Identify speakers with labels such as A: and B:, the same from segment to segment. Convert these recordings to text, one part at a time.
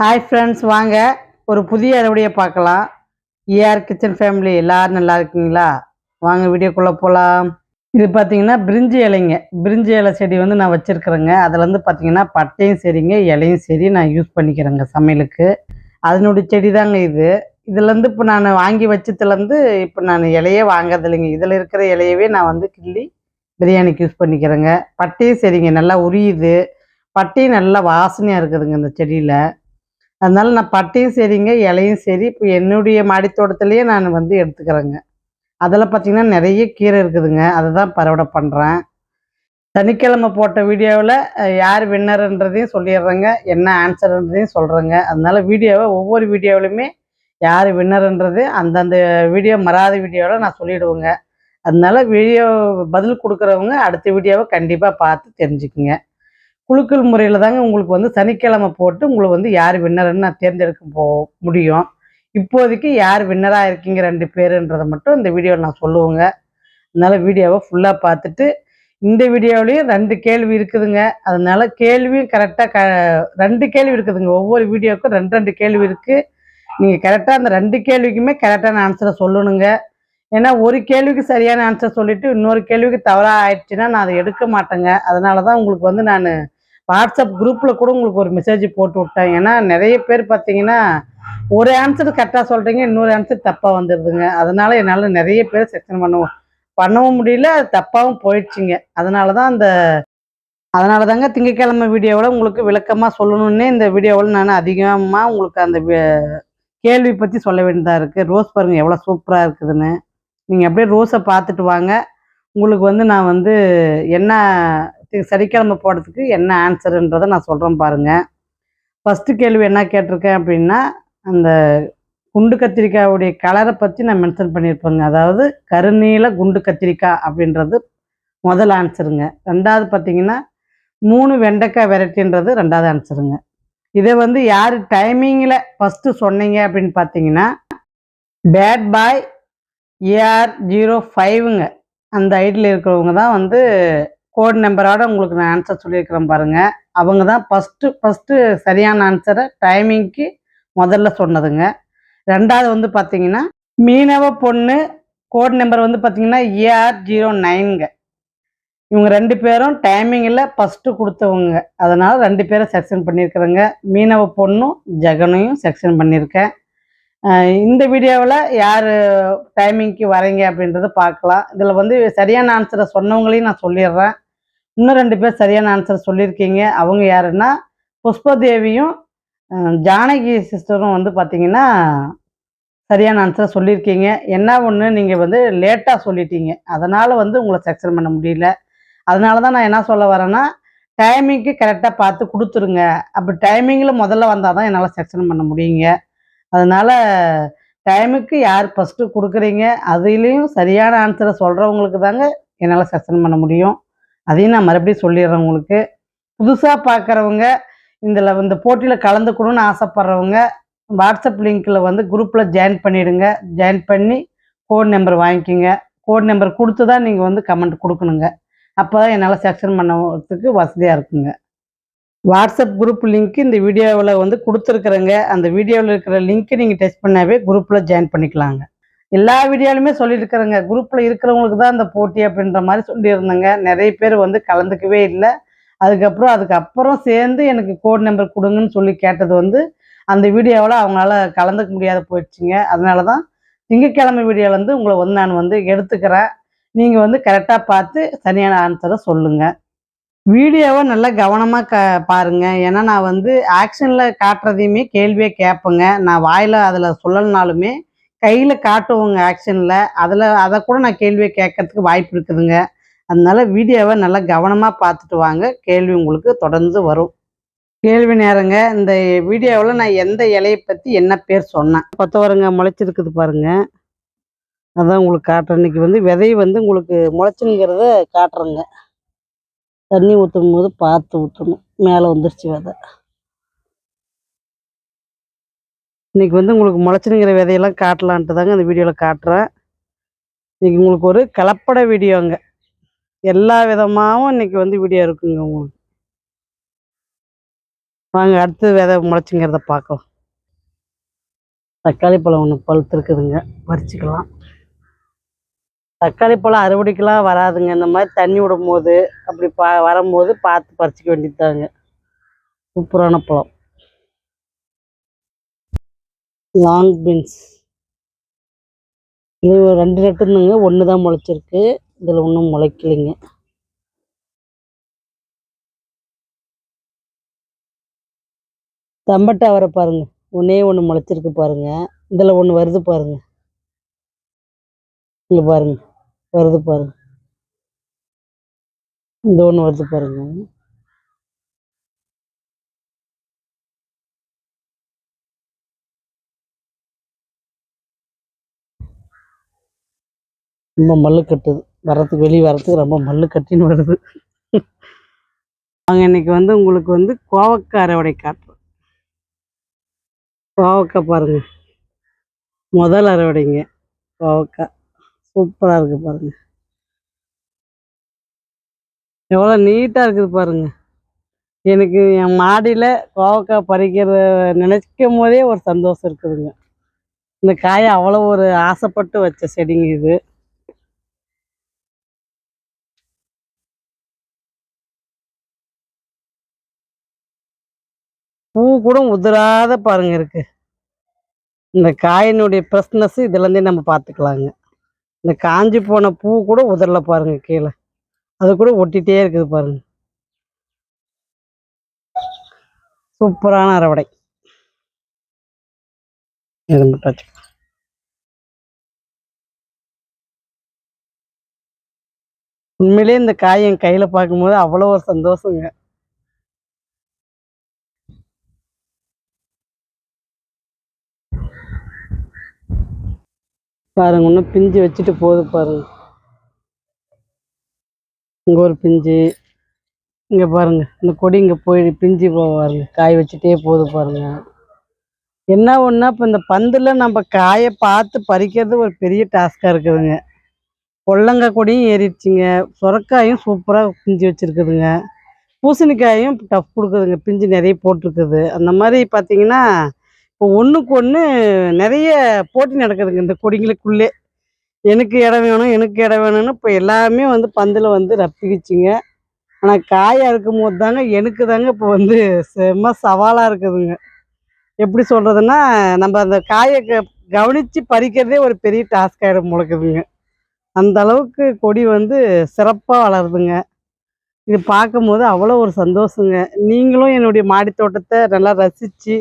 A: Hi friends வாங்க. ஒரு புதிய அறுவடையை பார்க்கலாம். ஏஆர் கிச்சன் ஃபேமிலி எல்லாரும் நல்லா இருக்கீங்களா? வாங்க வீடியோக்குள்ளே போகலாம் இது பார்த்தீங்கன்னா பிரிஞ்சி இலைங்க. பிரிஞ்சி இலை செடி வந்து நான் வச்சுருக்குறேங்க. அதில் வந்து பார்த்தீங்கன்னா பட்டையும் சரிங்க இலையும் சரி நான் யூஸ் பண்ணிக்கிறேங்க சமையலுக்கு. அதனுடைய செடி தாங்க இது இதுலேருந்து இப்போ நான் வாங்கி வச்சதுலேருந்து இப்போ நான் இலையே வாங்குறதில்லைங்க இதில் இருக்கிற இலையவே நான் வந்து கிள்ளி பிரியாணிக்கு யூஸ் பண்ணிக்கிறேங்க. பட்டையும் சரிங்க நல்லா உரியுது. பட்டையும் நல்லா வாசனையாக இருக்குதுங்க இந்த செடியில். அதனால நான் பட்டையும் சரிங்க இலையும் சரி. இப்போ என்னுடைய மாடித்தோட்டத்துலேயே நான் வந்து எடுத்துக்கிறேங்க. அதில் பார்த்தீங்கன்னா நிறைய கீரை இருக்குதுங்க. அதை தான் பரவடை பண்ணுறேன். சனிக்கிழமை போட்ட வீடியோவில் யார் வின்னர்ன்றதையும் சொல்லிடுறேங்க. என்ன ஆன்சர்ன்றதையும் சொல்கிறேங்க அதனால வீடியோவை ஒவ்வொரு வீடியோவிலுமே யார் வின்னர்ன்றது அந்தந்த வீடியோ மறாத வீடியோவில் நான் சொல்லிவிடுவேங்க அதனால வீடியோ பதில் கொடுக்குறவங்க அடுத்த வீடியோவை கண்டிப்பாக பார்த்து தெரிஞ்சுக்குங்க. குழுக்கள் முறையில் தாங்க உங்களுக்கு வந்து சனிக்கிழமை போட்டு உங்களை வந்து யார் வின்னர்னு நான் தேர்ந்தெடுக்க போ முடியும். இப்போதைக்கு யார் வின்னராக இருக்கீங்க ரெண்டு பேருன்றதை மட்டும் இந்த வீடியோவில் நான் சொல்லுவேங்க. அதனால் வீடியோவை ஃபுல்லாக பார்த்துட்டு இந்த வீடியோவிலையும் ரெண்டு கேள்வி இருக்குதுங்க. அதனால கேள்வியும் கரெக்டாக க ரெண்டு கேள்வி இருக்குதுங்க. ஒவ்வொரு வீடியோவுக்கும் ரெண்டு ரெண்டு கேள்வி இருக்குது நீங்கள் கரெக்டாக அந்த ரெண்டு கேள்விக்குமே கரெக்டான ஆன்சரை சொல்லணுங்க. ஏன்னா ஒரு கேள்விக்கு சரியான ஆன்சர் சொல்லிவிட்டு இன்னொரு கேள்விக்கு தவறாக ஆயிடுச்சுன்னா நான் அதை எடுக்க மாட்டேங்க. அதனால தான் உங்களுக்கு வந்து நான் வாட்ஸ்அப் குரூப்பில் கூட உங்களுக்கு ஒரு மெசேஜ் போட்டு விட்டேன். ஏன்னா நிறைய பேர் பார்த்தீங்கன்னா ஒரு ஆன்சர் கரெக்டாக சொல்கிறீங்க இன்னொரு ஆன்சர் தப்பாக வந்துடுதுங்க அதனால என்னால் நிறைய பேர் செக்ஷன் பண்ணவும் பண்ணவும் முடியல அது தப்பாகவும் போயிடுச்சுங்க. அதனால தான் அந்த அதனால தாங்க திங்கக்கிழமை வீடியோவில் உங்களுக்கு விளக்கமாக சொல்லணுன்னே இந்த வீடியோவில் நான் அதிகமாக உங்களுக்கு அந்த கேள்வி பற்றி சொல்ல வேண்டியதாக இருக்குது ரோஸ் பாருங்கள் எவ்வளோ சூப்பராக இருக்குதுன்னு. நீங்கள் அப்படியே ரோஸை பார்த்துட்டு வாங்க. உங்களுக்கு வந்து நான் வந்து என்ன சனிக்கிழமை போடுறதுக்கு என்ன ஆன்சருன்றதை நான் சொல்கிறேன் பாருங்கள் ஃபஸ்ட்டு கேள்வி என்ன கேட்டிருக்கேன் அப்படின்னா அந்த குண்டு கத்திரிக்காயுடைய கலரை பற்றி நான் மென்ஷன் பண்ணியிருப்பேங்க. அதாவது கருநீல குண்டு கத்திரிக்காய் அப்படின்றது முதல் ஆன்சருங்க ரெண்டாவது பார்த்தீங்கன்னா மூணு வெண்டைக்காய் வெரைட்டின்றது ரெண்டாவது ஆன்சருங்க இதை வந்து யார் டைமிங்கில் ஃபஸ்ட்டு சொன்னீங்க அப்படின்னு பார்த்தீங்கன்னா பேட் பாய் ஏஆர் ஜீரோ ஃபைவுங்க அந்த ஐடியில் இருக்கிறவங்க தான் வந்து கோட் நம்பரோட உங்களுக்கு நான் ஆன்சர் சொல்லியிருக்கிறேன் பாருங்கள் அவங்க தான் ஃபஸ்ட்டு ஃபஸ்ட்டு சரியான ஆன்சரை டைமிங்க்கு முதல்ல சொன்னதுங்க. ரெண்டாவது வந்து பார்த்தீங்கன்னா மீனவ பொண்ணு கோட் நம்பர் வந்து பார்த்தீங்கன்னா ஏஆர் ஜீரோ நைனுங்க இவங்க ரெண்டு பேரும் டைமிங்கில் ஃபஸ்ட்டு கொடுத்தவங்க. அதனால் ரெண்டு பேரும் செக்ஷன் பண்ணியிருக்கிறேங்க. மீனவ பொண்ணும் ஜெகனையும் செக்ஷன் பண்ணியிருக்கேன். இந்த வீடியோவில் யார் டைமிங்க்கு வரீங்க அப்படின்றத பார்க்கலாம். இதில் வந்து சரியான ஆன்சரை சொன்னவங்களையும் நான் சொல்லிடுறேன். இன்னும் ரெண்டு பேர் சரியான ஆன்சர் சொல்லியிருக்கீங்க. அவங்க யாருன்னா புஷ்பதேவியும் ஜானகி சிஸ்டரும் வந்து பார்த்தீங்கன்னா சரியான ஆன்சரை சொல்லியிருக்கீங்க. என்ன ஒன்று நீங்கள் வந்து லேட்டாக சொல்லிட்டீங்க. அதனால் வந்து உங்களை செக்ஷன் பண்ண முடியல. அதனால தான் நான் என்ன சொல்ல வரேன்னா டைமிங்க்கு கரெக்டாக பார்த்து கொடுத்துருங்க. அப்படி டைமிங்கில் முதல்ல வந்தால் தான் என்னால் செக்ஷன் பண்ண முடியுங்க. அதனால் டைமுக்கு யார் ஃபஸ்ட்டு கொடுக்குறீங்க அதுலேயும் சரியான ஆன்சரை சொல்கிறவங்களுக்கு தாங்க என்னால் செக்ஷன் பண்ண முடியும். அதையும் நான் மறுபடியும் சொல்லிடுறேன் உங்களுக்கு. புதுசாக பார்க்குறவங்க இதில் இந்த போட்டியில் கலந்துக்கணும்னு ஆசைப்பட்றவங்க வாட்ஸ்அப் லிங்க்கில் வந்து குரூப்பில் ஜாயின் பண்ணிவிடுங்க ஜாயின் பண்ணி கோட் நம்பர் வாங்கிக்கோங்க. கோட் நம்பர் கொடுத்து தான் நீங்கள் வந்து கமெண்ட் கொடுக்கணுங்க. அப்போ தான் என்னால் செக்ஷன் பண்ணுறதுக்கு வசதியாக இருக்குங்க. வாட்ஸ்அப் குரூப் லிங்க் இந்த வீடியோவில் வந்து கொடுத்துருக்குறேங்க. அந்த வீடியோவில் இருக்கிற லிங்க்கு நீங்கள் டெஸ்ட் பண்ணாவே குரூப்பில் ஜாயின் பண்ணிக்கலாங்க. எல்லா வீடியோலையுமே சொல்லியிருக்கிறேங்க. குரூப்பில் இருக்கிறவங்களுக்கு தான் அந்த போட்டி அப்படின்ற மாதிரி சொல்லியிருந்தேங்க. நிறைய பேர் வந்து கலந்துக்கவே இல்லை. அதுக்கப்புறம் அதுக்கப்புறம் சேர்ந்து எனக்கு கோட் நம்பர் கொடுங்கன்னு சொல்லி கேட்டது வந்து அந்த வீடியோவில் அவங்களால கலந்துக்க முடியாத போயிடுச்சுங்க. அதனால தான் திங்கக்கிழமை வீடியோலேருந்து உங்களை வந்து நான் வந்து எடுத்துக்கிறேன். நீங்கள் வந்து கரெக்டாக பார்த்து சரியான ஆன்சரை சொல்லுங்கள் வீடியோவை நல்லா கவனமாக க பாருங்கள் ஏன்னா நான் வந்து ஆக்ஷனில் காட்டுறதையுமே கேள்வியே கேட்பேங்க. நான் வாயில் அதில் சொல்லலைனாலுமே கையில் காட்டுவோங்க ஆக்ஷனில். அதில் அதை கூட நான் கேள்வியை கேட்கறதுக்கு வாய்ப்பு இருக்குதுங்க. அதனால வீடியோவை நல்லா கவனமாக பார்த்துட்டு வாங்க. கேள்வி உங்களுக்கு தொடர்ந்து வரும். கேள்வி நேரங்க. இந்த வீடியோவில் நான் எந்த இலையை பற்றி என்ன பேர் சொன்னேன். கொத்தவரங்க முளைச்சிருக்குது பாருங்க. அதான் உங்களுக்கு காட்டுறேன். இன்றைக்கி வந்து விதை வந்து உங்களுக்கு முளைச்சுங்கிறத காட்டுறேங்க. தண்ணி ஊற்றும் போது பார்த்து ஊற்றணும் மேலே வந்துருச்சு விதை. இன்றைக்கி வந்து உங்களுக்கு முளைச்சினுங்கிற விதையெல்லாம் காட்டலான்ட்டு தாங்க இந்த வீடியோவில் காட்டுறேன். இன்றைக்கி உங்களுக்கு ஒரு கலப்பட வீடியோங்க. எல்லா விதமாகவும் இன்றைக்கி வந்து வீடியோ இருக்குங்க உங்களுக்கு. வாங்க அடுத்து விதை முளைச்சிங்கிறத பார்க்கலாம். தக்காளி பழம் ஒன்று பழுத்துருக்குதுங்க. பறிச்சிக்கலாம். தக்காளி பழம் அறுவடைக்கெல்லாம் வராதுங்க. இந்த மாதிரி தண்ணி விடும் போது அப்படி பா வரும்போது பார்த்து பறிச்சிக்க வேண்டியதாங்க சூப்பரான பழம். லாங் பீன்ஸ் இது ஒரு ரெண்டு நட்டுருந்துங்க ஒன்று தான் முளைச்சிருக்கு. இதில் ஒன்றும் முளைக்கலைங்க. தம்பட்டை அவரை பாருங்க. ஒன்றே ஒன்று முளைச்சிருக்கு பாருங்க. இதில் ஒன்று வருது பாருங்க. இங்கே பாருங்க. வருது பாருங்க. இந்த ஒன்று வருது பாருங்க. ரொம்ப மல்லு கட்டுது. வரத்துக்கு வெளியே வரத்துக்கு ரொம்ப மல்லு கட்டின்னு வருது. நாங்கள் இன்னைக்கு வந்து உங்களுக்கு வந்து கோவக்காய் அறுவடை காட்டுறோம். கோவக்காய் பாருங்க. முதல் அறுவடைங்க கோவக்காய். சூப்பராக இருக்கு பாருங்க. எவ்வளோ நீட்டாக இருக்குது பாருங்க. எனக்கு என் மாடியில் கோவக்காய் பறிக்கிறத நினைக்கும் போதே ஒரு சந்தோஷம் இருக்குதுங்க. இந்த காயை அவ்வளோ ஒரு ஆசைப்பட்டு வச்ச செடிங்க இது. பூ கூட உதிராத பாருங்க இருக்கு. இந்த காயினுடைய ஃப்ரெஷ்னஸ் இதுலேருந்தே நம்ம பார்த்துக்கலாங்க இந்த காஞ்சி போன பூ கூட உதிரல பாருங்க கீழே. அது கூட ஒட்டிகிட்டே இருக்குது பாருங்க. சூப்பரான அறுவடை இது மட்டும் வச்சுக்கலாம். உண்மையிலேயே இந்த காய் என் கையில் பார்க்கும்போது அவ்வளோ ஒரு சந்தோஷங்க. பாருங்க இன்னும் பிஞ்சு வச்சுட்டு போகுது பாருங்க. இங்கே ஒரு பிஞ்சு இங்கே பாருங்க இந்த கொடி இங்கே போய் பிஞ்சு போ பாருங்க காய் வச்சுட்டே போகுது பாருங்க. என்ன ஒன்றா இப்போ இந்த பந்தில் நம்ம காயை பார்த்து பறிக்கிறது ஒரு பெரிய டாஸ்காக இருக்குதுங்க. பொள்ளங்காய் கொடியும் ஏறிடுச்சுங்க சுரக்காயும் சூப்பராக பிஞ்சு வச்சுருக்குதுங்க. பூசணிக்காயும் டஃப் கொடுக்குதுங்க பிஞ்சு நிறைய போட்டிருக்குது. அந்த மாதிரி பார்த்தீங்கன்னா இப்போ ஒன்றுக்கு ஒன்று நிறைய போட்டி நடக்குதுங்க இந்த கொடிங்களுக்குள்ளே எனக்கு இடம் வேணும் எனக்கு இடம் வேணும்னு இப்போ எல்லாமே வந்து பந்தில் வந்து ரப்பிக்குச்சிங்க. ஆனால் காயாக இருக்கும் போது தாங்க எனக்கு தாங்க இப்போ வந்து செம்ம சவாலாக இருக்குதுங்க. எப்படி சொல்கிறதுன்னா நம்ம அந்த காயை க கவனித்து பறிக்கிறதே ஒரு பெரிய டாஸ்க் ஆகிடும் முழக்குதுங்க அந்த அளவுக்கு கொடி வந்து சிறப்பாக வளருதுங்க. இது பார்க்கும்போது அவ்வளோ ஒரு சந்தோஷங்க. நீங்களும் என்னுடைய மாடி தோட்டத்தை நல்லா ரசித்து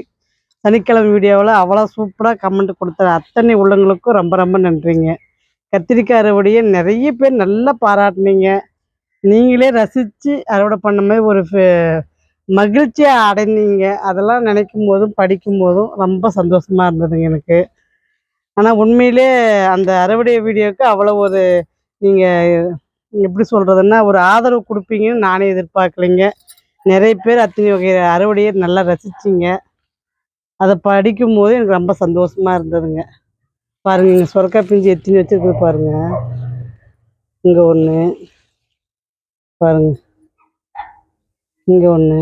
A: சனிக்கிழமை வீடியோவில் அவ்வளோ சூப்பராக கமெண்ட் கொடுத்த அத்தனை உள்ளங்களுக்கும் ரொம்ப ரொம்ப நன்றிங்க. கத்திரிக்காய் அறுவடையை நிறைய பேர் நல்லா பாராட்டினீங்க. நீங்களே ரசித்து அறுவடை பண்ண மாதிரி ஒரு மகிழ்ச்சியாக அடைந்தீங்க. அதெல்லாம் நினைக்கும் போதும் படிக்கும் போதும் ரொம்ப சந்தோஷமாக இருந்ததுங்க எனக்கு. ஆனால் உண்மையிலே அந்த அறுவடை வீடியோவுக்கு அவ்வளோ ஒரு நீங்கள் எப்படி சொல்கிறதுன்னா ஒரு ஆதரவு கொடுப்பீங்கன்னு நானே எதிர்பார்க்கலைங்க. நிறைய பேர் அத்தனை வகை அறுவடையை நல்லா ரசிச்சிங்க. அதை படிக்கும்போது எனக்கு ரொம்ப சந்தோஷமாக இருந்ததுங்க. பாருங்க இங்கே சொரக்காய் பிஞ்சு எத்தினி வச்சிருக்குது பாருங்க. இங்கே ஒன்று பாருங்க. இங்கே ஒன்று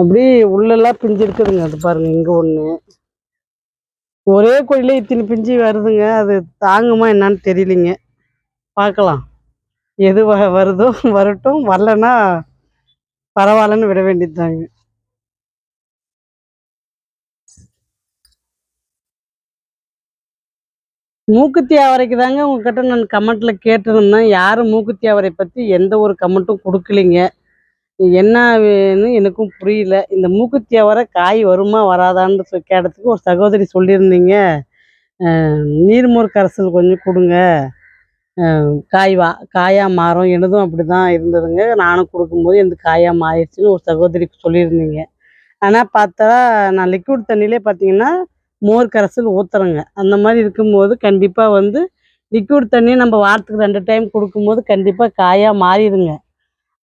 A: அப்படி உள்ளெல்லாம் பிஞ்சு இருக்குதுங்க அது பாருங்க இங்கே ஒன்று ஒரே கொடியில இத்தனை பிஞ்சு வருதுங்க. அது தாங்குமா என்னன்னு தெரியலிங்க. பார்க்கலாம் எது வ வருதோ வரட்டும். வரலன்னா பரவாயில்லன்னு விட வேண்டியதுதாங்க. மூக்குத்தி அவரைக்கு தாங்க உங்ககிட்ட நான் கமெண்ட்ல கேட்டிருந்தேன். யாரும் மூக்குத்தி அவரை பற்றி எந்த ஒரு கமெண்ட்டும் கொடுக்கலிங்க. என்ன வேணும் எனக்கும் புரியல. இந்த மூக்குத்தி அவரை காய் வருமா வராதான்னு கேட்டதுக்கு ஒரு சகோதரி சொல்லியிருந்தீங்க. நீர்மோர் கரைசல் கொஞ்சம் கொடுங்க. காய் வா காயாக மாறும். எனதும் அப்படி தான் இருந்ததுங்க. நானும் கொடுக்கும்போது எனக்கு காயாக மாறிடுச்சுன்னு ஒரு சகோதரி சொல்லியிருந்தீங்க. ஆனால் பார்த்தா நான் லிக்விட் தண்ணியிலே பார்த்தீங்கன்னா மோர் கரைசல் ஊற்றுறேங்க அந்த மாதிரி இருக்கும்போது கண்டிப்பாக வந்து லிக்விட் தண்ணி நம்ம வாரத்துக்கு ரெண்டு டைம் கொடுக்கும்போது கண்டிப்பாக காயாக மாறிடுங்க.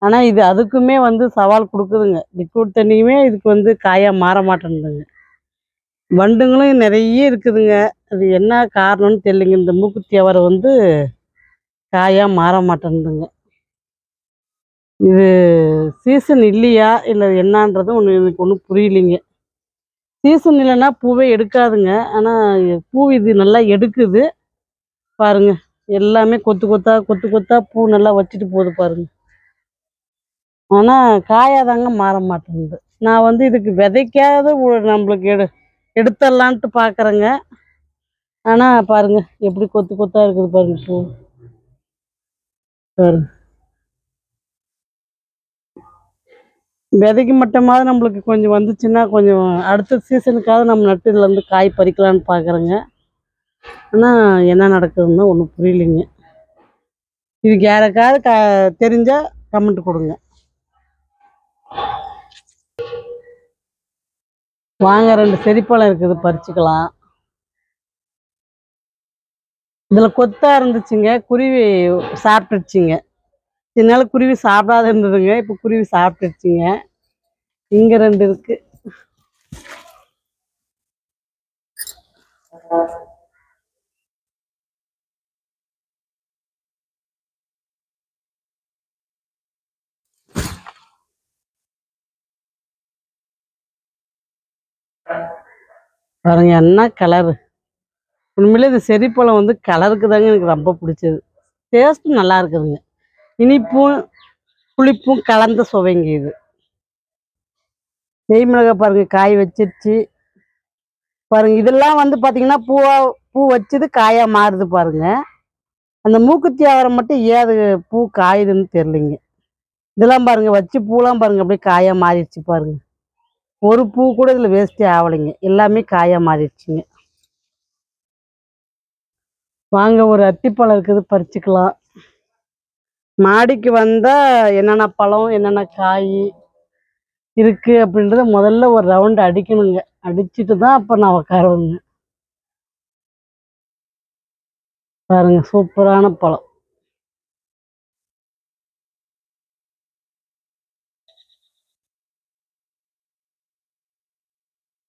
A: ஆனால் இது அதுக்குமே வந்து சவால் கொடுக்குதுங்க. லிக்விட் தண்ணியுமே இதுக்கு வந்து காயாக மாற மாட்டேங்குதுங்க வண்டுங்களும் நிறைய இருக்குதுங்க. அது என்ன காரணம்னு தெரியலைங்க. இந்த மூக்குத்தி அவரை வந்து காயாக மாற மாட்டேங்குதுங்க இது சீசன் இல்லையா? இல்லை என்னன்றது ஒன்று எனக்கு ஒன்றும் புரியலைங்க. சீசன் இல்லைன்னா பூவே எடுக்காதுங்க. ஆனால் பூ இது நல்லா எடுக்குது. பாருங்க. எல்லாமே கொத்து கொத்தா கொத்து கொத்தா பூ நல்லா வச்சுட்டு போகுது பாருங்க. ஆனால் காயாதாங்க மாற மாட்டேங்குது. நான் வந்து இதுக்கு விதைக்காத நம்மளுக்கு எடு எடுத்துடலான்ட்டு பார்க்குறேங்க ஆனால் பாருங்க. எப்படி கொத்து கொத்தா இருக்குது பாருங்க பூ. பாருங்க. விதைக்கு மட்டமாவது நம்மளுக்கு கொஞ்சம் வந்துச்சுன்னா கொஞ்சம் அடுத்த சீசனுக்காவது நம்ம நட்டு இதில் இருந்து காய் பறிக்கலான்னு பார்க்குறேங்க ஆனால் என்ன நடக்குதுன்னு ஒன்றும் புரியலைங்க. இதுக்கு யாருக்காவது க தெரிஞ்சால் கமெண்ட் கொடுங்க. வாங்க ரெண்டு செரிப்பழம் இருக்குது பறிச்சுக்கலாம். இதில் கொத்தாக இருந்துச்சுங்க குருவி சாப்பிட்டுச்சுங்க இதனால குருவி சாப்பிடாத இருந்ததுங்க இப்போ குருவி சாப்பிட்டுருச்சுங்க. இங்கே ரெண்டு இருக்கு. பாருங்க என்ன கலரு உண்மையிலே இந்த செரிப்பழம் வந்து கலருக்கு தாங்க எனக்கு ரொம்ப பிடிச்சது. டேஸ்ட்டும் நல்லா இருக்குதுங்க. இனிப்பும் புளிப்பும் கலந்த சுவைங்க இது. நெய் மிளகாய் பாருங்க காய் வச்சிருச்சு. பாருங்க இதெல்லாம் வந்து பார்த்திங்கன்னா பூவா பூ வச்சது காயா மாறுது பாருங்க. அந்த மூக்குத்தி ஆவரம் மட்டும் ஏது பூ காயுதுன்னு தெரிலிங்க இதெல்லாம் பாருங்க வச்சு பூலாம் பாருங்க அப்படியே காயா மாறிடுச்சு பாருங்க. ஒரு பூ கூட இதுல வேஸ்டே ஆகலைங்க. எல்லாமே காயா மாறிடுச்சுங்க. வாங்க ஒரு அத்திப்பழம் இருக்குது பறிச்சுக்கலாம். மாடிக்கு வந்தால் என்னென்ன பழம் என்னென்ன காய் இருக்கு அப்படின்றத முதல்ல ஒரு ரவுண்டு அடிக்கணுங்க. அடிச்சுட்டு தான் அப்போ நான் உட்காருவேங்க பாருங்க சூப்பரான பழம்.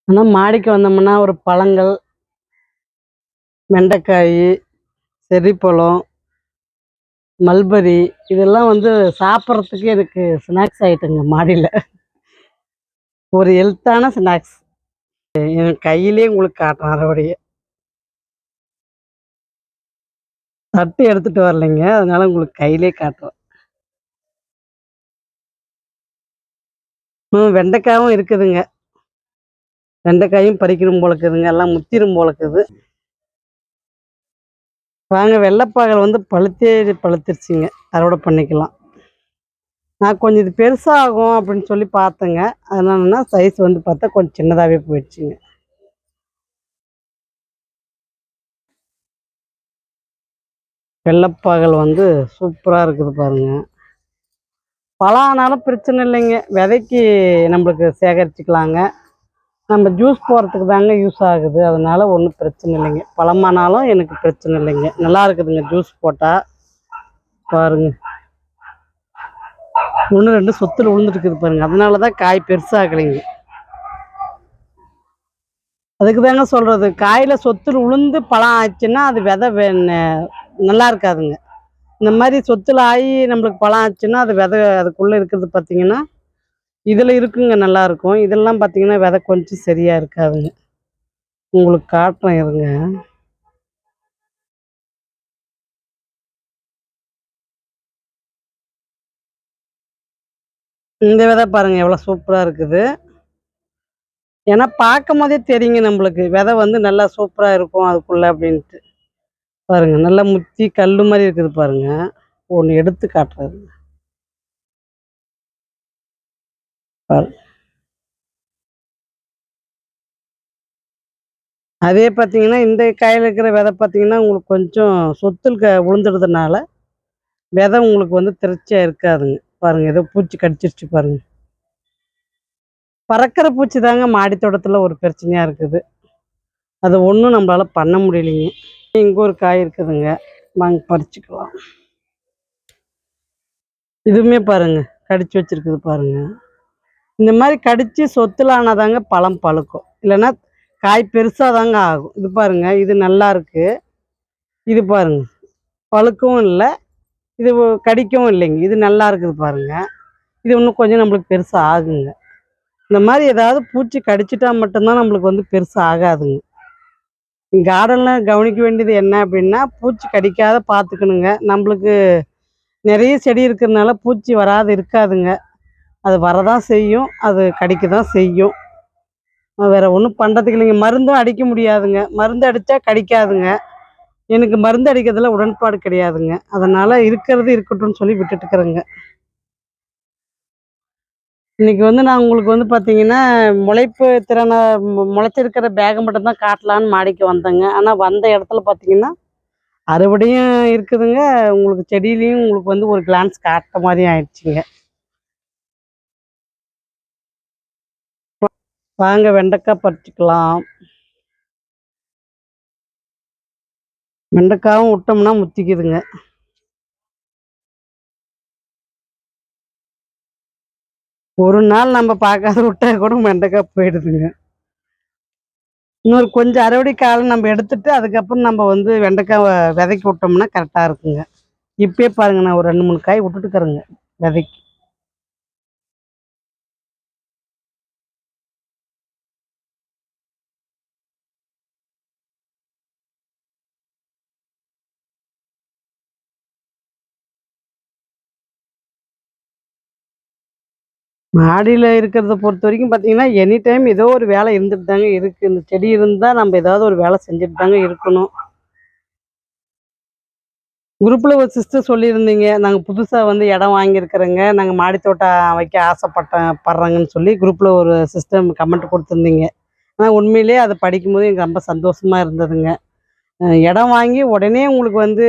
A: ஆனால் மாடிக்கு வந்தோம்னா ஒரு பழங்கள் வெண்டைக்காய் செரிப்பழம் மல்பரி இதெல்லாம் வந்து சாப்பிட்றதுக்கு எனக்கு ஸ்நாக்ஸ் ஆகிட்டுங்க மாடியில். ஒரு ஹெல்த்தான ஸ்நாக்ஸ் என் கையிலே உங்களுக்கு காட்டுறேன் அதோடைய தட்டு எடுத்துட்டு வரலைங்க அதனால உங்களுக்கு கையிலே காட்டுறேன். ம் வெண்டைக்காயும் இருக்குதுங்க. வெண்டைக்காயும் பறிக்கணும் போல இருக்குதுங்க எல்லாம் முத்திரும் போல இருக்குது. வாங்க வெள்ளைப்பாகல் வந்து பழுத்தே பழுத்துருச்சுங்க. அறுவடை பண்ணிக்கலாம். நான் கொஞ்சம் இது பெருசாகும் அப்படின்னு சொல்லி பார்த்தேங்க. அதனாலன்னா சைஸ் வந்து பார்த்தா கொஞ்சம் சின்னதாகவே போயிடுச்சுங்க. வெள்ளைப்பாகல் வந்து சூப்பராக இருக்குது பாருங்க. பழம் ஆனாலும் பிரச்சனை இல்லைங்க. விதைக்கு நம்மளுக்கு சேகரிச்சுக்கலாங்க. நம்ம ஜூஸ் போடுறதுக்கு தாங்க யூஸ் ஆகுது. அதனால் ஒன்றும் பிரச்சனை இல்லைங்க. பழமானாலும் எனக்கு பிரச்சனை இல்லைங்க. நல்லா இருக்குதுங்க ஜூஸ் போட்டால் பாருங்க. ஒன்று ரெண்டு சொத்தில் விழுந்துட்டு இருக்குது பாருங்க. அதனால தான் காய் பெருசாகலைங்க. அதுக்கு தாங்க சொல்கிறது காயில் சொத்தில் உளுந்து பழம் ஆச்சுன்னா அது விதை வே- ந- நல்லா இருக்காதுங்க. இந்த மாதிரி சொத்தில் ஆகி நம்மளுக்கு பழம் ஆச்சுன்னா அது விதை அதுக்குள்ளே இருக்கிறது பார்த்தீங்கன்னா இதில் இருக்குங்க நல்லா இருக்கும். இதெல்லாம் பார்த்தீங்கன்னா விதை கொஞ்சம் சரியா இருக்காதுங்க. உங்களுக்கு காட்டுறேன் இருங்க. இந்த விதை பாருங்க எவ்வளோ சூப்பராக இருக்குது. ஏன்னா பார்க்கும் போதே தெரியுங்க நம்மளுக்கு. விதை வந்து நல்லா சூப்பராக இருக்கும் அதுக்குள்ள அப்படின்ட்டு. பாருங்க நல்லா முத்தி கல் மாதிரி இருக்குது பாருங்க. ஒன்று எடுத்து காட்டுறது பாரு அதே பார்த்தீங்கன்னா இந்த காயில் இருக்கிற விதை பார்த்தீங்கன்னா உங்களுக்கு கொஞ்சம் சொத்தில் க விழுந்துடுறதுனால விதை உங்களுக்கு வந்து திரச்சியாக இருக்காதுங்க. பாருங்க ஏதோ பூச்சி கடிச்சிருச்சு பாருங்க. பறக்கிற பூச்சி தாங்க மாடி தோட்டத்தில் ஒரு பிரச்சனையாக இருக்குது. அது ஒன்றும் நம்மளால பண்ண முடியலைங்க. இங்கே ஒரு காய் இருக்குதுங்க. வாங்க பறிச்சுக்கலாம். இதுவுமே பாருங்க கடிச்சு வச்சிருக்குது பாருங்க. இந்த மாதிரி கடித்து சொத்துலானாதாங்க பழம் பழுக்கும். இல்லைன்னா காய் பெருசாக தாங்க ஆகும். இது பாருங்க இது நல்லா இருக்கு. இது பாருங்க பழுக்கவும் இல்லை இது கடிக்கவும் இல்லைங்க. இது நல்லா இருக்குது பாருங்க. இது இன்னும் கொஞ்சம் நம்மளுக்கு பெருசாக ஆகுங்க. இந்த மாதிரி ஏதாவது பூச்சி கடிச்சிட்டா மட்டும்தான் நம்மளுக்கு வந்து பெருசாக ஆகாதுங்க. கார்டனில் கவனிக்க வேண்டியது என்ன அப்படின்னா பூச்சி கடிக்காத பார்த்துக்கணுங்க. நம்மளுக்கு நிறைய செடி இருக்கிறதுனால பூச்சி வராது இருக்காதுங்க. அது வரதான் செய்யும் அது கடிக்க தான் செய்யும் வேற ஒன்றும் பண்ணுறதுக்கு இல்லைங்க. மருந்தும் அடிக்க முடியாதுங்க. மருந்து அடித்தா கடிக்காதுங்க. எனக்கு மருந்து அடிக்கிறதுல உடன்பாடு கிடையாதுங்க. அதனால் இருக்கிறது இருக்கட்டும்னு சொல்லி விட்டுட்டுக்கிறேங்க இன்னைக்கு வந்து நான் உங்களுக்கு வந்து பார்த்தீங்கன்னா முளைப்பு திறனை முளைச்சிருக்கிற பேகை மட்டும்தான் காட்டலான்னு மாடிக்கு வந்தேங்க. ஆனால் வந்த இடத்துல பார்த்தீங்கன்னா அறுவடையும் இருக்குதுங்க. உங்களுக்கு செடியிலையும் உங்களுக்கு வந்து ஒரு கிளான்ஸ் காட்ட மாதிரி ஆயிடுச்சுங்க. வாங்க வெண்டைக்காய் பறிச்சுக்கலாம். வெண்டைக்காவும் விட்டோம்னா முத்திக்குதுங்க. ஒரு நாள் நம்ம பார்க்காத விட்டா கூட வெண்டைக்காய் போயிடுதுங்க. இன்னொரு கொஞ்சம் அறுவடை காலம் நம்ம எடுத்துட்டு அதுக்கப்புறம் நம்ம வந்து வெண்டைக்காய் வ- விதைக்கு விட்டோம்னா கரெக்டாக இருக்குங்க. இப்பயே பாருங்க நான் ஒரு ரெண்டு மூணு காய் விட்டுட்டுக்கிறேங்க விதைக்கு. மாடியில் இருக்கிறத பொறுத்த வரைக்கும் பார்த்தீங்கன்னா எனி டைம் ஏதோ ஒரு வேலை இருந்துட்டு தாங்க இருக்குது இந்த செடி இருந்தால் நம்ம ஏதாவது ஒரு வேலை செஞ்சுட்டு தாங்க இருக்கணும். குரூப்பில் ஒரு சிஸ்டர் சொல்லியிருந்தீங்க நாங்கள் புதுசாக வந்து இடம் வாங்கியிருக்கிறோங்க நாங்கள் மாடி தோட்டம் வைக்க ஆசைப்பட்டேன் படுறாங்கன்னு சொல்லி குரூப்பில் ஒரு சிஸ்டம் கமெண்ட் கொடுத்துருந்தீங்க. ஆனால் உண்மையிலேயே அதை படிக்கும்போது எனக்கு ரொம்ப சந்தோஷமாக இருந்ததுங்க. இடம் வாங்கி உடனே உங்களுக்கு வந்து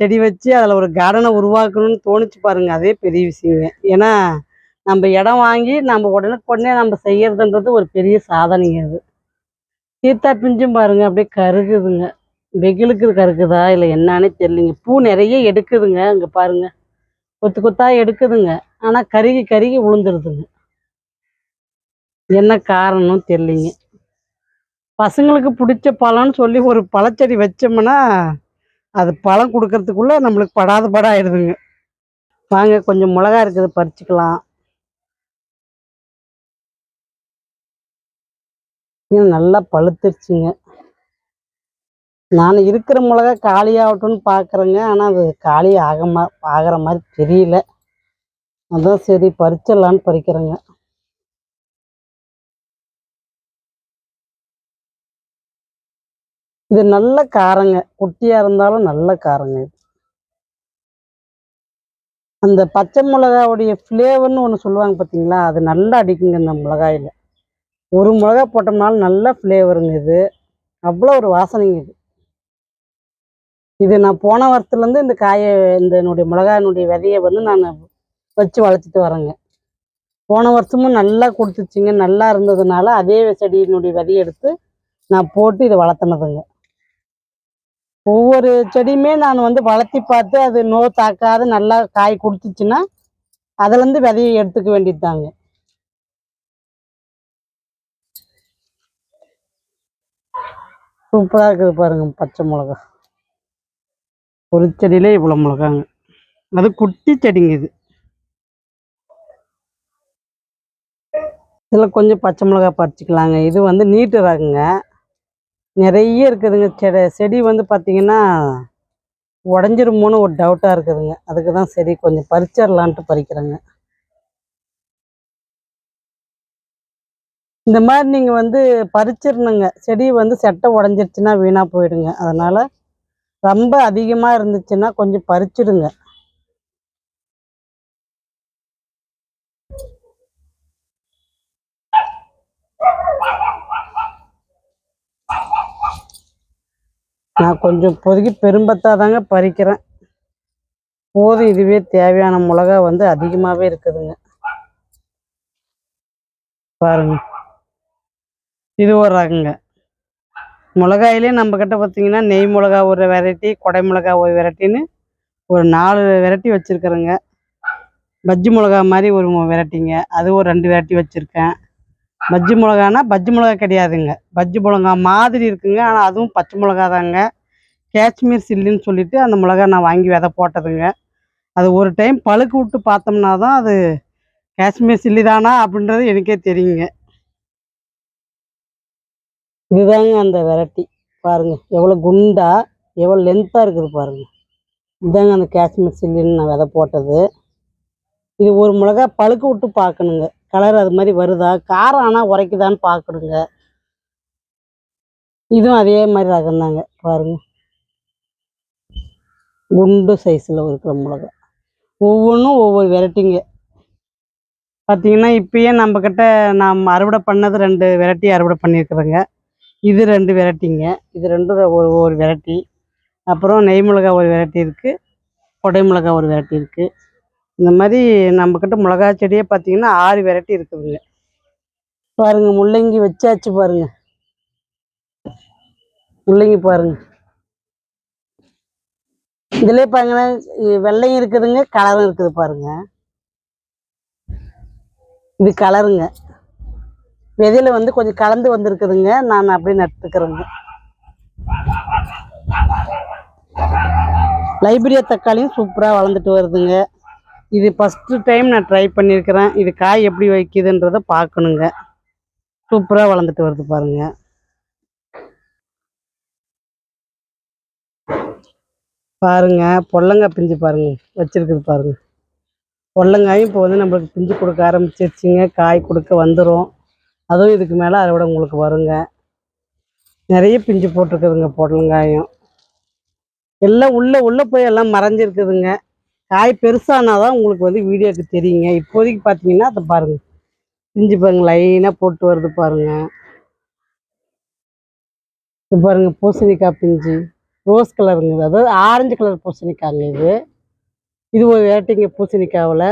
A: செடி வச்சு அதில் ஒரு கார்டனை உருவாக்கணும்னு தோணுச்சு பாருங்கள் அதே பெரிய விஷயங்க. ஏன்னா நம்ம இடம் வாங்கி நம்ம உடனுக்குடனே நம்ம செய்யறதுன்றது ஒரு பெரிய சாதனைங்க அது. சீத்தா பிஞ்சும் பாருங்க அப்படியே கருகுதுங்க. வெகிலுக்கு கருக்குதா இல்லை என்னன்னே தெரியலிங்க. பூ நிறைய எடுக்குதுங்க அங்கே பாருங்க. கொத்து கொத்தா எடுக்குதுங்க. ஆனால் கருகி கருகி விழுந்துருதுங்க என்ன காரணம் தெரியலிங்க. பசங்களுக்கு பிடிச்ச பழம்னு சொல்லி ஒரு பழச்செடி வச்சோம்னா அது பழம் கொடுக்கறதுக்குள்ளே நம்மளுக்கு படாத படம் ஆயிடுதுங்க. வாங்க கொஞ்சம் மிளகா இருக்குது பறிச்சுக்கலாம். இது நல்லா பழுத்துருச்சுங்க. நான் இருக்கிற மிளகா காலியாகட்டும்னு பார்க்குறேங்க ஆனால் அது காலி ஆக மா ஆகிற மாதிரி தெரியல. அதான் சரி பறிச்சிடலான்னு பறிக்கிறேங்க. இது நல்ல காரங்க. குட்டியாக இருந்தாலும் நல்ல காரங்க இது. அந்த பச்சை மிளகாவுடைய ஃப்ளேவர்னு ஒன்று சொல்லுவாங்க பார்த்தீங்களா அது நல்லா அடிக்குங்க இந்த மிளகாயில். ஒரு மிளகா போட்டோம்னாலும் நல்ல ஃப்ளேவருங்க இது. அவ்வளோ ஒரு வாசனைங்க இது. இது நான் போன வருஷத்துலேருந்து இந்த காயை இந்த என்னுடைய மிளகாயினுடைய விதையை வந்து நான் வச்சு வளர்த்துட்டு வரேங்க. போன வருஷமும் நல்லா கொடுத்துச்சிங்க நல்லா இருந்ததுனால அதே செடியினுடைய விதையை எடுத்து நான் போட்டு இதை வளர்த்துனதுங்க. ஒவ்வொரு செடியுமே நான் வந்து வளர்த்தி பார்த்து அது நோ தாக்காது நல்லா காய் கொடுத்துச்சுன்னா அதுலேருந்து விதையை எடுத்துக்க வேண்டியது தாங்க சூப்பராக இருக்குது பாருங்க பச்சை மிளகா. ஒரு செடியிலே இவ்வளோ மிளகாங்க. அது குட்டி செடிங்க இது. இதில் கொஞ்சம் பச்சை மிளகா பறிச்சுக்கலாங்க. இது வந்து நீட்டு ரகங்க. நிறைய இருக்குதுங்க. செடி செடி வந்து பார்த்தீங்கன்னா உடஞ்சிருமோன்னு ஒரு டவுட்டாக இருக்குதுங்க. அதுக்கு தான் சரி கொஞ்சம் பறிச்சிடலான்ட்டு பறிக்கிறேங்க. இந்த மாதிரி நீங்கள் வந்து பறிச்சிடணுங்க. செடி வந்து செட்டை உடஞ்சிருச்சுன்னா வீணாக போயிடுங்க. அதனால் ரொம்ப அதிகமாக இருந்துச்சுன்னா கொஞ்சம் பறிச்சிடுங்க. நான் கொஞ்சம் இப்போதைக்கு பெரும்பத்தா தாங்க பறிக்கிறேன். போதும் இதுவே தேவையான மிளகா வந்து அதிகமாகவே இருக்குதுங்க. பாருங்கள் இது ஒரு ரகங்க. மிளகாயிலே நம்ம கிட்ட பார்த்தீங்கன்னா நெய் மிளகா ஒரு வெரைட்டி கொடை மிளகா ஒரு வெரைட்டின்னு ஒரு நாலு வெரைட்டி வச்சுருக்குறேங்க. பஜ்ஜி மிளகா மாதிரி ஒரு வெரைட்டிங்க அது ஒரு ரெண்டு வெரைட்டி வச்சுருக்கேன். பஜ்ஜி மிளகானா பஜ்ஜி மிளகா கிடையாதுங்க. பஜ்ஜி மிளகா மாதிரி இருக்குங்க. ஆனால் அதுவும் பச்சை மிளகா தாங்க. காஷ்மீர் சில்லின்னு சொல்லிட்டு அந்த மிளகா நான் வாங்கி விதை போட்டதுங்க. அது ஒரு டைம் பழுக்க விட்டு பார்த்தோம்னா தான் அது காஷ்மீர் சில்லி தானா அப்படின்றது எனக்கே தெரியுங்க. இதுதாங்க அந்த வெரைட்டி. பாருங்க எவ்வளோ குண்டா எவ்வளோ லென்த்தாக இருக்குது பாருங்க. இதுதாங்க அந்த காஷ்மீர் சில்லின்னு நான் விதை போட்டது. இது ஒரு மிளகா பழுக்க விட்டு பார்க்கணுங்க. கலர் அது மாதிரி வருதா? காரம் ஆனால் உரைக்குதான்னு பார்க்கணுங்க. இதுவும் அதே மாதிரி ரகம் தாங்க பாருங்க. குண்டு சைஸில் இருக்கிற மிளகா. ஒவ்வொன்றும் ஒவ்வொரு வெரைட்டிங்க. பார்த்தீங்கன்னா இப்பயே நம்மக்கிட்ட நாம் அறுவடை பண்ணது ரெண்டு வெரைட்டி அறுவடை பண்ணியிருக்கிறோங்க. இது ரெண்டு வெரைட்டிங்க. இது ரெண்டும் ஒரு ஒரு வெரைட்டி. அப்புறம் நெய் மிளகா ஒரு வெரைட்டி இருக்குது கொடை மிளகா ஒரு வெரைட்டி இருக்குது இந்த மாதிரி நம்மக்கிட்ட மிளகா செடியே பார்த்தீங்கன்னா ஆறு வெரைட்டி இருக்குதுங்க. பாருங்க முள்ளங்கி வச்சாச்சு பாருங்க. முள்ளங்கி பாருங்க. இதுலயே பாருங்க வெள்ளையும் இருக்குதுங்க கலரும் இருக்குது பாருங்க. இது கலருங்க. விதையில வந்து கொஞ்சம் கலந்து வந்திருக்குதுங்க. நான் அப்படியே நட்டுக்கிறேங்க. லைப்ரரியா தக்காளியும் சூப்பராக வளர்ந்துட்டு வருதுங்க. இது ஃபஸ்ட்டு டைம் நான் ட்ரை பண்ணியிருக்கிறேன். இது காய் எப்படி வைக்குதுன்றதை பார்க்கணுங்க. சூப்பராக வளர்ந்துட்டு வருது பாருங்க. பாருங்க பொல்லங்காய் பிஞ்சு பாருங்க. வச்சிருக்குது பாருங்க. பொல்லங்காயும் இப்போ வந்து நம்மளுக்கு பிஞ்சு கொடுக்க ஆரம்பிச்சிருச்சுங்க. காய் கொடுக்க வந்துடும் அதுவும் இதுக்கு மேலே அறுவடை உங்களுக்கு வருங்க. நிறைய பிஞ்சு போட்டிருக்குதுங்க பொடலங்காயும் எல்லாம் உள்ளே உள்ளே போய் எல்லாம் மறைஞ்சிருக்குதுங்க. காய் பெருசானாதான் உங்களுக்கு வந்து வீடியோக்கு தெரியுங்க. இப்போதைக்கு பார்த்தீங்கன்னா அதை பாருங்கள் பிஞ்சு பாருங்க லைனாக போட்டு வருது பாருங்க. இது பாருங்க பூசணிக்காய் பிஞ்சு. ரோஸ் கலருங்க இது. அதாவது ஆரஞ்சு கலர் பூசணிக்காய்ங்க இது. இது ஒரு வேட்டைங்க பூசணிக்காவில்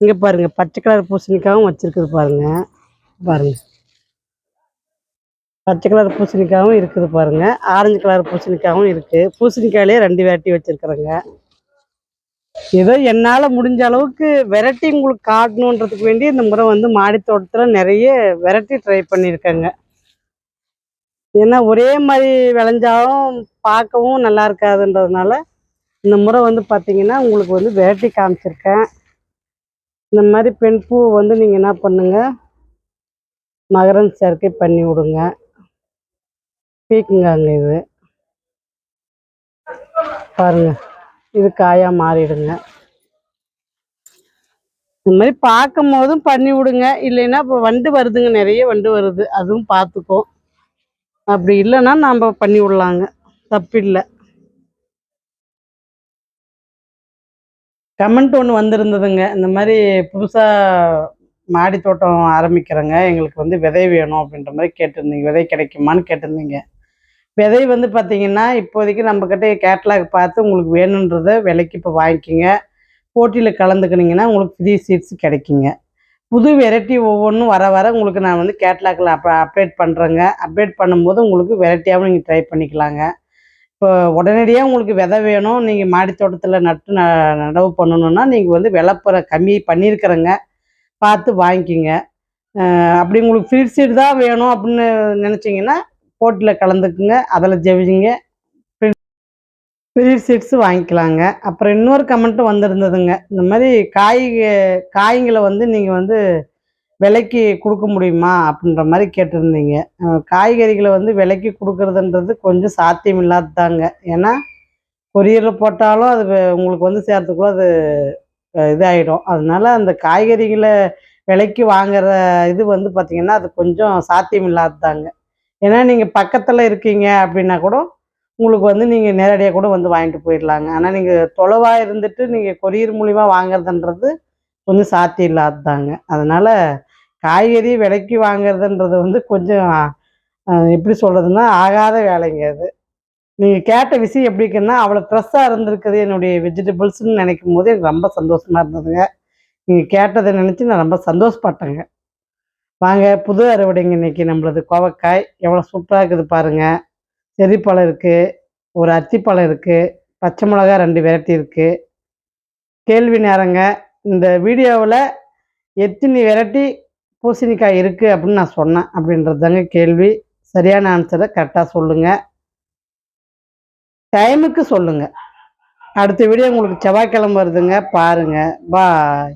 A: இங்கே பாருங்க பச்சை கலர் பூசணிக்காவும் வச்சிருக்குது பாருங்கள் பாருங்க. பச்சை கலர் பூசணிக்காவும் இருக்குது பாருங்க. ஆரஞ்சு கலர் பூசணிக்காவும் இருக்கு. பூசணிக்காயிலே ரெண்டு வேட்டி வச்சிருக்கிறேங்க. ஏதோ என்னால் முடிஞ்ச அளவுக்கு வெரைட்டி உங்களுக்கு காட்டணுன்றதுக்கு வேண்டி இந்த முறை வந்து மாடி தோட்டத்தில் நிறைய வெரைட்டி ட்ரை பண்ணியிருக்கேங்க. ஏன்னா ஒரே மாதிரி விளைஞ்சாலும் பார்க்கவும் நல்லா இருக்காதுன்றதுனால இந்த முறை வந்து பார்த்தீங்கன்னா உங்களுக்கு வந்து வெரைட்டி காமிச்சிருக்கேன். இந்த மாதிரி பெண் பூ வந்து நீங்கள் என்ன பண்ணுங்க மகரந்த சேர்க்கை பண்ணி விடுங்க. பீக்குங்காங்க இது. பாருங்க இது காயா மாறிடுங்க. இந்த மாதிரி பார்க்கும் போதும் பண்ணி விடுங்க. இல்லைன்னா இப்போ வண்டு வருதுங்க நிறைய வண்டு வருது. அதுவும் பார்த்துக்கும் அப்படி இல்லைன்னா நாம் பண்ணி விடலாங்க. தப்பில்லை. கமெண்ட் ஒன்று வந்திருந்ததுங்க. இந்த மாதிரி புதுசாக மாடி தோட்டம் ஆரம்பிக்கிறேங்க எங்களுக்கு வந்து விதை வேணும் அப்படின்ற மாதிரி கேட்டிருந்தீங்க. விதை கிடைக்குமான்னு கேட்டிருந்தீங்க. விதை வந்து பார்த்தீங்கன்னா இப்போதைக்கு நம்மக்கிட்ட கேட்லாக் பார்த்து உங்களுக்கு வேணுன்றத விலைக்கு இப்போ வாங்கிக்கிங்க. போட்டியில் கலந்துக்கினீங்கன்னா உங்களுக்கு ஃப்ரீ சீட்ஸ் கிடைக்குங்க. புது வெரைட்டி ஒவ்வொன்றும் வர வர உங்களுக்கு நான் வந்து கேட்லாகில் அப் அப்டேட் பண்ணுறேங்க அப்டேட் பண்ணும்போது உங்களுக்கு வெரைட்டியாகவும் நீங்கள் ட்ரை பண்ணிக்கலாங்க. இப்போ உடனடியாக உங்களுக்கு விதை வேணும் நீங்கள் மாடி தோட்டத்தில் நட்டு ந நடவு பண்ணணுன்னா நீங்கள் வந்து விளப்புற கம்மி பண்ணியிருக்கிறேங்க. பார்த்து வாங்கிக்கிங்க. அப்படி உங்களுக்கு ஃப்ரீட் சீட் தான் வேணும் அப்படின்னு நினச்சிங்கன்னா போட்டியில் கலந்துக்குங்க. அதில் ஜெவிங்க ஃப்ரீட் சீட்ஸ் வாங்கிக்கலாங்க. அப்புறம் இன்னொரு கமெண்ட்டும் வந்திருந்ததுங்க. இந்த மாதிரி காய் காய்களை வந்து நீங்கள் வந்து விலைக்கு கொடுக்க முடியுமா அப்படின்ற மாதிரி கேட்டிருந்தீங்க. காய்கறிகளை வந்து விலைக்கு கொடுக்கறதுன்றது கொஞ்சம் சாத்தியம் இல்லாததாங்க. ஏன்னா கொரியரில் போட்டாலும் அது உங்களுக்கு வந்து சேர்த்துக்குள்ள அது இதாகிடும் இதாயிடும். அதனால அந்த காய்கறிகளை விலைக்கு வாங்குற இது வந்து பார்த்திங்கன்னா அது கொஞ்சம் சாத்தியம் இல்லாததாங்க ஏன்னா நீங்கள் பக்கத்தில் இருக்கீங்க அப்படின்னா கூட உங்களுக்கு வந்து நீங்கள் நேரடியாக கூட வந்து வாங்கிட்டு போயிடலாங்க. ஆனால் நீங்கள் தொலைவாக இருந்துட்டு நீங்கள் கொரியர் மூலிமா வாங்குறதுன்றது கொஞ்சம் சாத்தியம் இல்லாததாங்க அதனால் காய்கறி விலைக்கு வாங்குறதுன்றது வந்து கொஞ்சம் எப்படி சொல்கிறதுன்னா ஆகாத வேலைங்க அது. நீங்கள் கேட்ட விஷயம் எப்படி இருக்குன்னா அவ்வளோ ஃப்ரெஷ்ஷாக இருந்திருக்குது என்னுடைய வெஜிடபிள்ஸ்னு நினைக்கும் போது எனக்கு ரொம்ப சந்தோஷமாக இருந்ததுங்க. நீங்கள் கேட்டதை நினச்சி நான் ரொம்ப சந்தோஷப்பட்டேங்க. வாங்க புது அறுவடைங்க இன்னைக்கு நம்மளது கோவக்காய். எவ்வளோ சூப்பராக இருக்குது பாருங்கள் செரிப்பழம் இருக்குது ஒரு அத்திப்பழம் இருக்குது பச்சை மிளகா ரெண்டு வெரைட்டி இருக்குது கேள்வி நேரங்க. இந்த வீடியோவில் எத்தனை வெரைட்டி பூசணிக்காய் இருக்குது அப்படின்னு நான் சொன்னேன் அப்படின்றது தாங்க கேள்வி. சரியான ஆன்சரை கரெக்டாக சொல்லுங்கள் டைமுக்கு சொல்லுங்கள் அடுத்த வீடியோ உங்களுக்கு செவ்வாய்க்கிழமை வருதுங்க. பாருங்கள் பாய்